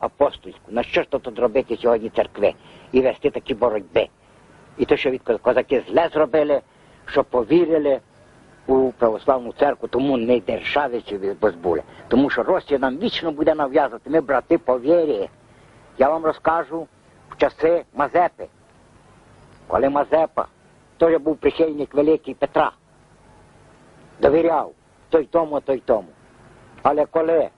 апостольську. На що ж тут робити сьогодні церкви і вести такі боротьби? І то, що від козаки зле зробили, що повірили у православну церкву, тому не державиці позбули. Тому що Росія нам вічно буде нав'язувати. Ми брати по вірі. Я вам розкажу в часи Мазепи. Коли Мазепа, теж був прихильник великий Петра, довіряв той тому, той тому. Але коли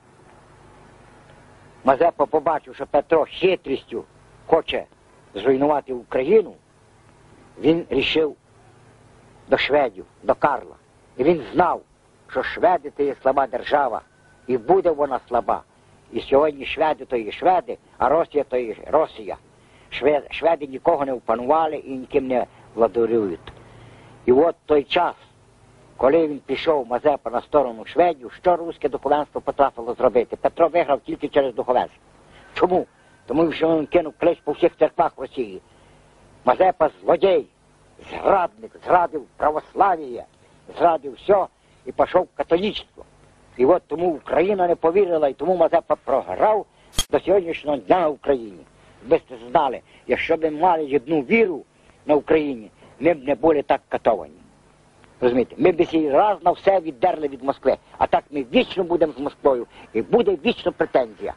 Мазепа побачив, що Петро хитрістю хоче зруйнувати Україну, він рішив до шведів, до Карла. І він знав, що шведи це є слаба держава, і буде вона слаба. І сьогодні шведи то є шведи, а Росія то є Росія. Шведи, нікого не впанували і ніким не владарюють. І от той час, коли він пішов Мазепа на сторону шведів, що руське духовенство потрапило зробити? Петро виграв тільки через духовенство. Чому? Тому що він кинув клич по всіх церквах Росії. Мазепа злодій, зрадник, зрадив православ'я, зрадив все і пішов в католічство. І от тому Україна не повірила, і тому Мазепа програв до сьогоднішнього дня на Україні. Ви знали, якщо б мали одну віру на Україні, ми б не були так катовані. Розумієте, ми б всі раз на все віддерли від Москви, а так ми вічно будемо з Москвою і буде вічно претензія.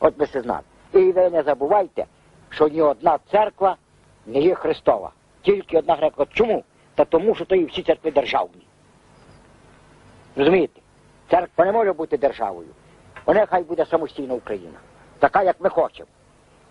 От ви це знали. І ви не забувайте, що ні одна церква не є Христова. Тільки одна грека. Чому? Та тому, що то і всі церкви державні. Розумієте? Церква не може бути державою. Вона хай буде самостійна Україна. Така, як ми хочемо.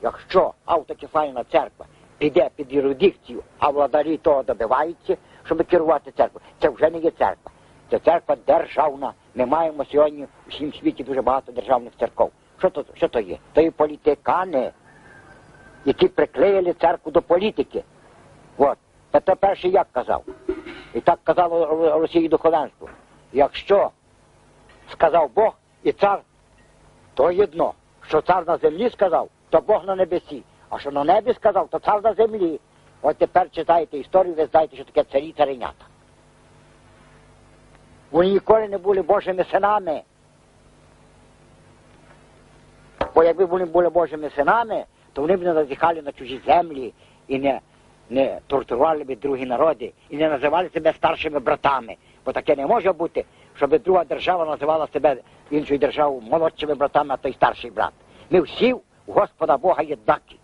Якщо автокефальна церква піде під юрисдикцію, а владарі того добиваються, щоб керувати церквою, це вже не є церква. Це церква державна. Ми маємо сьогодні в всім світі дуже багато державних церков. Що то, що то є? То є політикани, які приклеїли церкву до політики. От. Петро перший як казав? І так казало Росії духовенство. Якщо сказав Бог і цар, то єдно. Що цар на землі сказав, то Бог на небесі. А що на небі сказав, то цар на землі. От тепер читаєте історію, ви знаєте, що таке царі царинята. Вони ніколи не були Божими синами. Бо якби вони були Божими синами, то вони б не зазіхали на чужі землі і не, не тортурували б другі народи, і не називали себе старшими братами. Бо таке не може бути, щоб друга держава називала себе іншою державою молодшими братами, а той старший брат. Ми всі у Господа Бога єднакі.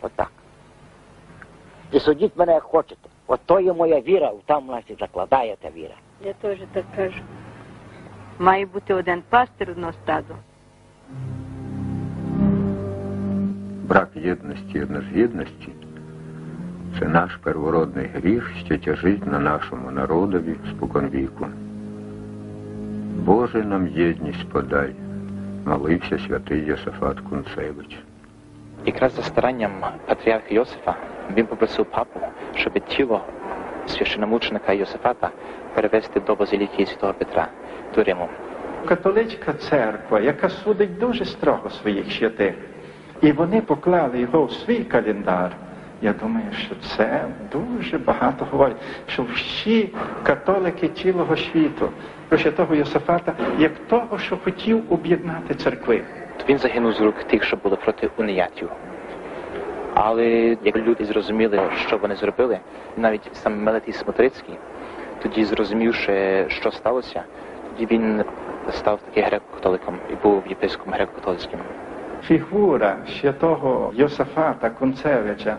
Отак. І судіть мене як хочете. От то є моя віра, там нас і закладає та віра. Я теж так кажу. Має бути один пастир, одно стадо. Брак єдності і однозгідності це наш первородний гріх, що тяжить на нашому народові споконвіку. Боже нам єдність подай, молився святий Йосифат Кунцевич. Якраз за старанням патріарха Йосифа він попросив папу, щоб тіло священомученика Йосифата перевести до базиліки Святого Петра до Риму. Католицька церква, яка судить дуже строго своїх святих, і вони поклали його в свій календар. Я думаю, що це дуже багато говорить, що всі католики цілого світу про святого Йосифата як того, що хотів об'єднати церкви. То він загинув з рук тих, що були проти уніятів. Але як люди зрозуміли, що вони зробили, навіть сам Мелетій Смотрицький, тоді зрозумівши, що сталося, тоді він став таки греко-католиком і був єпископом греко-католицьким. Фігура святого Йосифата Кунцевича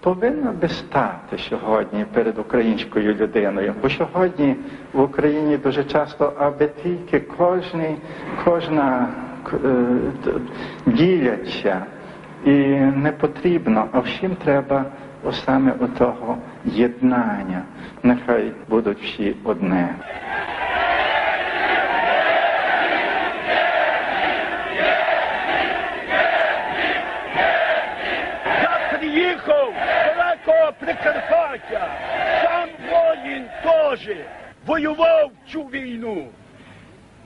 повинна би стати сьогодні перед українською людиною. Бо сьогодні в Україні дуже часто, аби тільки кожний, кожна е, діляться. І не потрібно, а всім треба саме того єднання. Нехай будуть всі одне. Я приїхав з далекого Прикарпаття. Сам воїн теж воював цю війну.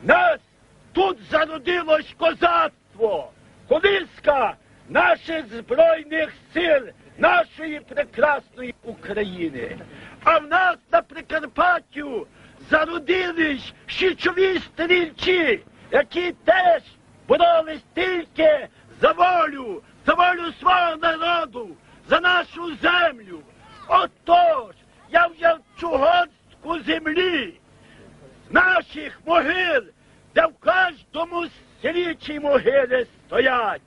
Нас тут зародилось козацтво, колиска наших збройних сил, нашої прекрасної України. А в нас на Прикарпаттю зародились щічові стрільці, які теж боролись тільки за волю, за волю свого народу, за нашу землю. Отож, я взяв цю горстку землі наших могил, де в кожному селі могили стоять,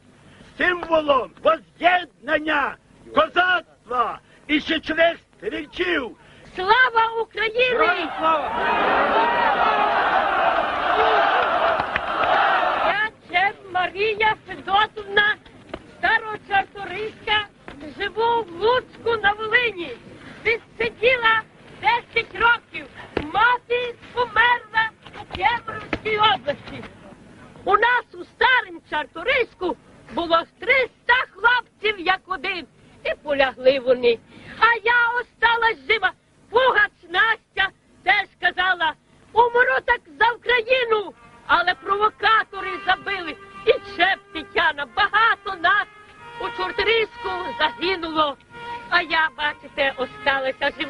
символом воз'єднання козацтва і щечлих стрільців. Слава Україні! Я це Марія Федотовна, старочарториська, живу в Луцьку на Волині. Відсиділа 10 років. Мати померла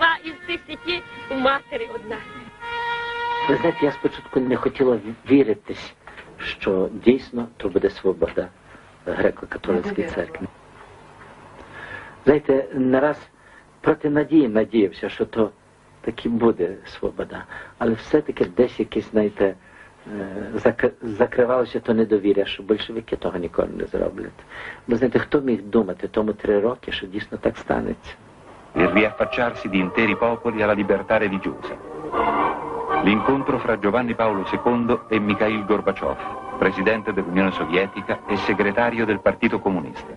жива із десяти у матері одна. Ви знаєте, я спочатку не хотіла віритись, що дійсно то буде свобода греко-католицької церкви. Знаєте, не раз проти надії надіявся, що то таки буде свобода. Але все-таки десь якесь, знаєте, е, закривалося то недовір'я, що большевики того ніколи не зроблять. Бо знаєте, хто міг думати тому три роки, що дійсно так станеться? Il riaffacciarsi di interi popoli alla libertà religiosa. L'incontro fra Giovanni Paolo II e Mikhail Gorbaciov, presidente dell'Unione Sovietica e segretario del Partito Comunista.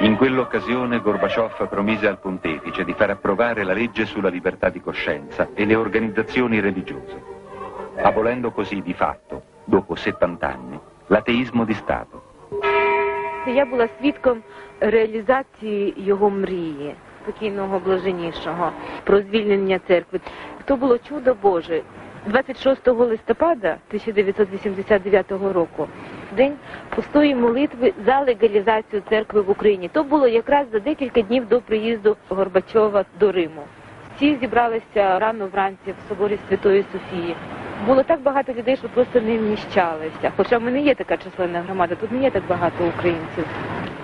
In quell'occasione Gorbaciov promise al pontefice di far approvare la legge sulla libertà di coscienza e le organizzazioni religiose, abolendo così di fatto, dopo 70 anni, l'ateismo di Stato. Я була свідком реалізації його мрії, покійного блаженнішого, про звільнення церкви. То було чудо Боже. 26 листопада 1989 року, день пустої молитви за легалізацію церкви в Україні. То було якраз за декілька днів до приїзду Горбачова до Риму. Всі зібралися рано вранці в соборі Святої Софії. Було так багато людей, що просто не вміщалися. Хоча в мене є така численна громада, тут не є так багато українців.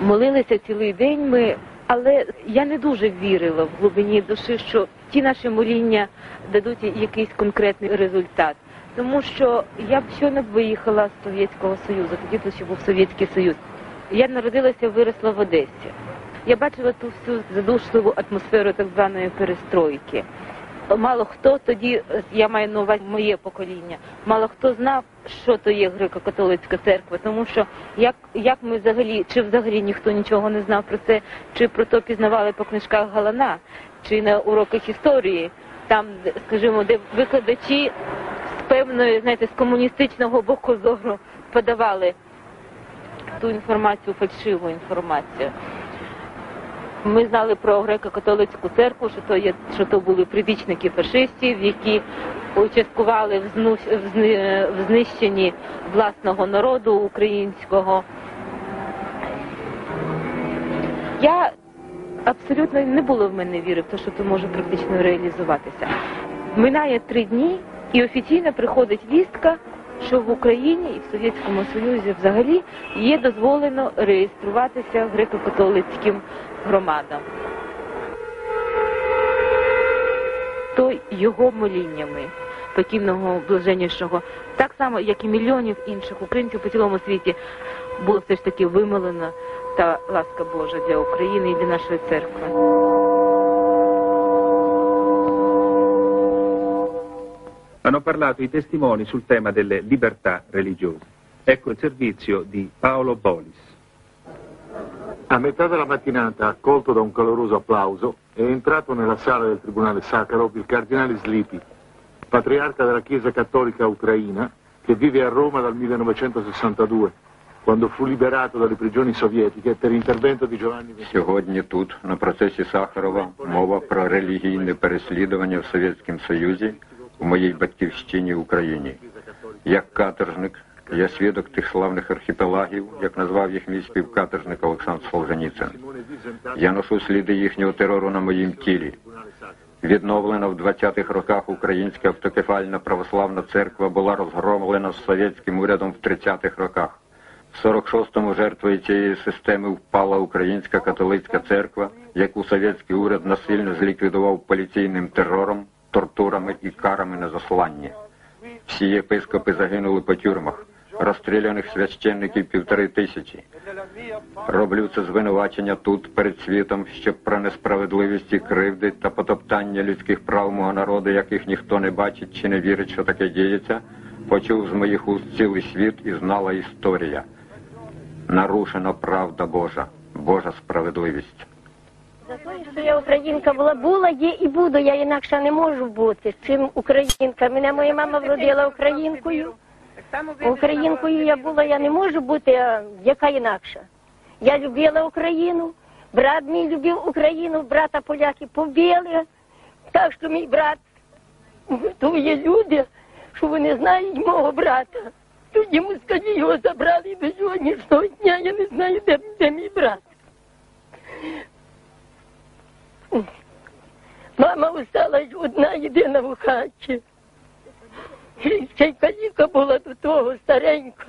Молилися цілий день ми, але я не дуже вірила в глибині душі, що ті наші моління дадуть якийсь конкретний результат. Тому що я б щойно б виїхала з Совєтського Союзу, тоді тут ще був Совєтський Союз. Я народилася, виросла в Одесі. Я бачила ту всю задушливу атмосферу так званої перестройки. Мало хто тоді, я маю на увазі моє покоління, мало хто знав, що то є греко-католицька церква, тому що як, як ми взагалі, чи взагалі ніхто нічого не знав про це, чи про то пізнавали по книжках Галана, чи на уроках історії, там, скажімо, де викладачі з певної, знаєте, з комуністичного боку зору подавали ту інформацію, фальшиву інформацію. Ми знали про греко-католицьку церкву, що то є, що то були прибічники фашистів, які участвували в, зну, в, зни- в знищенні власного народу українського. Я абсолютно не було в мене віри в те, що це може практично реалізуватися. Минає три дні, і офіційно приходить вістка, що в Україні і в Совєтському Союзі взагалі є дозволено реєструватися греко-католицьким громадам. То його моліннями покійного блаженнішого, так само як і мільйонів інших українців по цілому світі, було все ж таки вимолена та ласка Божа для України і для нашої церкви. Hanno parlato i testimoni sul tema delle libertà religiose. Ecco il servizio di Paolo Bolis. A metà della mattinata, accolto da un caloroso applauso, è entrato nella sala del Tribunale Sakharov il cardinale Slipi, patriarca della Chiesa Cattolica Ucraina, che vive a Roma dal 1962, quando fu liberato dalle prigioni sovietiche per intervento di Giovanni XXIII. Сьогодні тут, на процесі Сахарова, мова про релігійне переслідування в Совєтському Союзі у моїй батьківщині Україні. Як каторжник, я свідок тих славних архіпелагів, як назвав їх мій співкаторжник Олександр Солженіцин. Я ношу сліди їхнього терору на моїм тілі. Відновлена в 20-х роках Українська автокефальна православна церква була розгромлена з совєтським урядом в 30-х роках. В 46-му жертвою цієї системи впала Українська католицька церква, яку совєтський уряд насильно зліквідував поліційним терором, тортурами і карами на засланні. Всі єпископи загинули по тюрмах, розстріляних священників півтори тисячі. Роблю це звинувачення тут, перед світом, щоб про несправедливість і кривди та потоптання людських прав мого народу, яких ніхто не бачить чи не вірить, що таке діється, почув з моїх уст цілий світ і знала історія. Нарушена правда Божа, Божа справедливість. За те, що я українка була, була, є і буду, я інакше не можу бути. Чим українка? Мене моя мама вродила українкою. Українкою я була, я не можу бути, а яка інакша. Я любила Україну, брат мій любив Україну, брата поляки побили. Так що мій брат, то є люди, що вони знають мого брата. Тоді москалі його забрали і до сьогоднішнього дня я не знаю, де, де мій брат. Мама осталась одна єдина в хаті. Ще й каліка була до того старенька.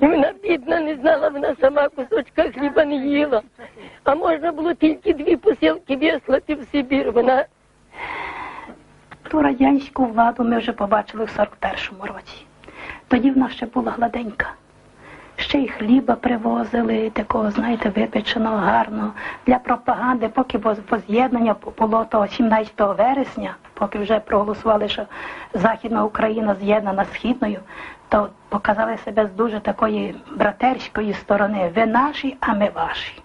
І вона бідна не знала, вона сама кусочка хліба не їла. А можна було тільки дві посилки вислати в Сибір. Вона Ту радянську владу ми вже побачили в 41-му році. Тоді в нас ще була гладенька. Ще й хліба привозили, такого, знаєте, випеченого, гарного. Для пропаганди, поки воз- воз'єднання було того 17 вересня, поки вже проголосували, що Західна Україна з'єднана з Східною, то показали себе з дуже такої братерської сторони. Ви наші, а ми ваші.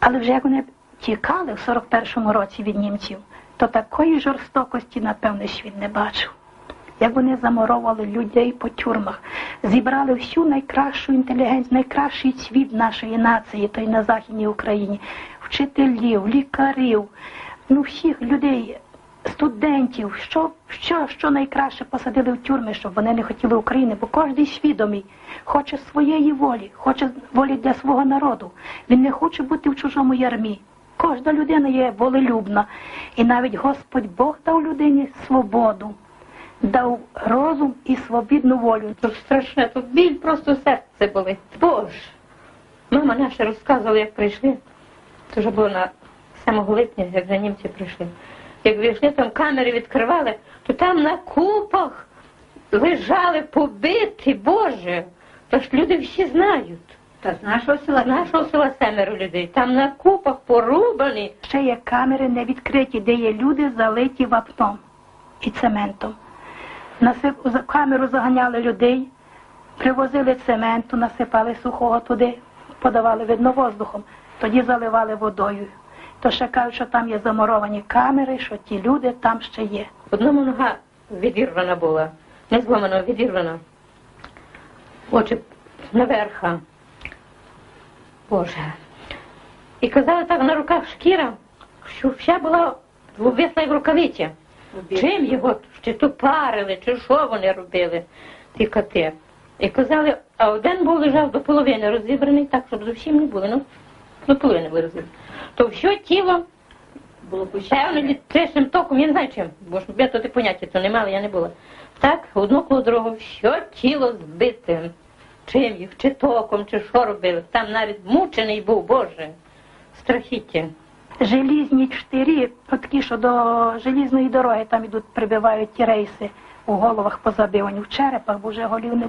Але вже як вони тікали в 41-му році від німців, то такої жорстокості, напевне, світ не бачив. Як вони заморовували людей по тюрмах, зібрали всю найкращу інтелігенцію, найкращий цвіт нашої нації, то й на Західній Україні, вчителів, лікарів, ну всіх людей, студентів, що, що, що найкраще посадили в тюрми, щоб вони не хотіли України, бо кожен свідомий хоче своєї волі, хоче волі для свого народу. Він не хоче бути в чужому ярмі. Кожна людина є волелюбна. І навіть Господь Бог дав людині свободу, дав розум і свобідну волю. Тут страшне, тут біль просто серце болить. Боже. Мама наша розказувала, як прийшли. Це вже було на 7 липня, як за німці прийшли. Як вийшли, там камери відкривали, то там на купах лежали побиті, Боже. То ж люди всі знають. Та з нашого села З нашого села семеро людей. Там на купах порубані. Ще є камери не відкриті, де є люди залиті вапном і цементом. Насип... камеру заганяли людей, привозили цементу, насипали сухого туди, подавали видно воздухом, тоді заливали водою. То ще кажуть, що там є замуровані камери, що ті люди там ще є. В одному нога відірвана була, не зломана, відірвана. Очі наверха. Боже. І казали так на руках шкіра, що вся була висла як рукавиця. Чим його, чи то парили, чи що вони робили, ті коти. І казали, а один був лежав до половини розібраний, так, щоб зовсім не було. Ну, до половини розібрані. То все тіло було певно електричним током, я не знаю чим, бо ж я тут і поняття то не мала, я не була. Так, одну коло другого, все тіло збите. Чим їх, чи током, чи що робили. Там навіть мучений був, Боже. Страхіття. Желізні чотири, такі, що до желізної дороги там ідуть, прибивають ті рейси у головах позабивані, в черепах, бо вже голів не